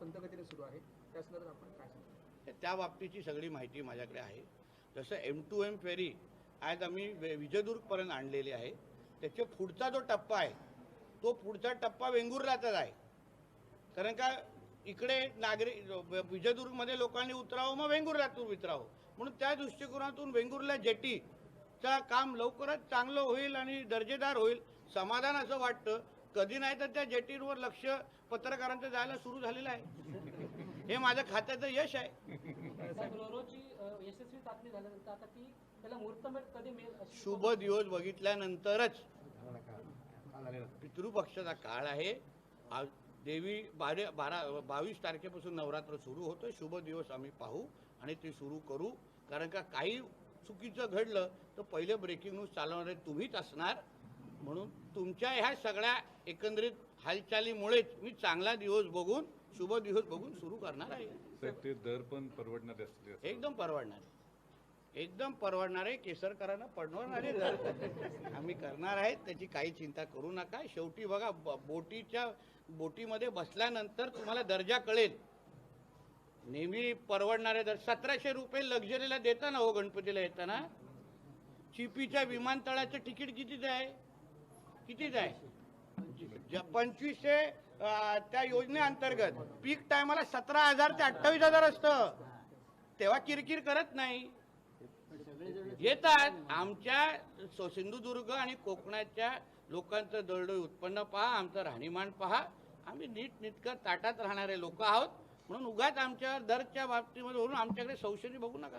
मंदगतीने सुरू आहे. त्या संदर्भात आपण काय सांगतो त्या बाबतीची सगळी माहिती माझ्याकडे आहे. जसं एम टू एम फेरी आज आम्ही विजयदुर्गपर्यंत आणलेली आहे. त्याच्या पुढचा जो टप्पा आहे तो पुढचा टप्पा वेंगुर्ल्याचाच आहे. कारण का इकडे नागरिक विजयदुर्गमध्ये लोकांनी उतरावं मग वेंगुर्ल्यातून उतरावं. म्हणून त्या दृष्टिकोनातून वेंगुर्ला जेटीचा काम लवकरच चांगलं होईल आणि दर्जेदार होईल. समाधान असं वाटतं. कधी नाही तर त्या जेटीवर लक्ष पत्रकारांचं जायला सुरू झालेलं आहे. हे माझं खात्याचं यश आहे. शुभ दिवस बघितल्यानंतरच पितृपक्षाचा काळ आहे. देवी बारे बारा बावीस तारखेपासून नवरात्र सुरू होतं शुभ दिवस आम्ही पाहू आणि ते सुरू करू. कारण का काही चुकीचं घडलं तर पहिले ब्रेकिंग न्यूज चालवणारे तुम्हीच असणार. म्हणून तुमच्या ह्या सगळ्या एकंदरीत हालचालीमुळेच मी चांगला दिवस बघून शुभ दिवस बघून सुरू करणार आहे. ते दर पण परवडणारे. एकदम परवडणार. आहे. एकदम परवडणार केसरकरांना पडवणार आहे आम्ही करणार आहे त्याची काही चिंता करू नका. शेवटी बघा बोटीच्या बोटीमध्ये बसल्यानंतर तुम्हाला दर्जा कळेल. नेहमी परवडणारे दर सतराशे रुपये लक्झरीला देताना हो गणपतीला येताना? चिपीच्या विमानतळाचं तिकीट कितीच आहे? कितीच आहे? पंचवीसशे त्या योजनेअंतर्गत पीक टायमाला सतरा हजार ते अठ्ठावीस हजार असतं. तेव्हा किरकिर करत नाही. येतात. आमच्या सिंधुदुर्ग आणि कोकणाच्या लोकांचं दरडोई उत्पन्न पहा आमचं राहणीमान पहा. आम्ही नीट निटकर ताटात राहणारे लोक आहोत. म्हणून उगाच आमच्या दरच्या बाबतीमध्ये वरून आमच्याकडे संशय बघू नका.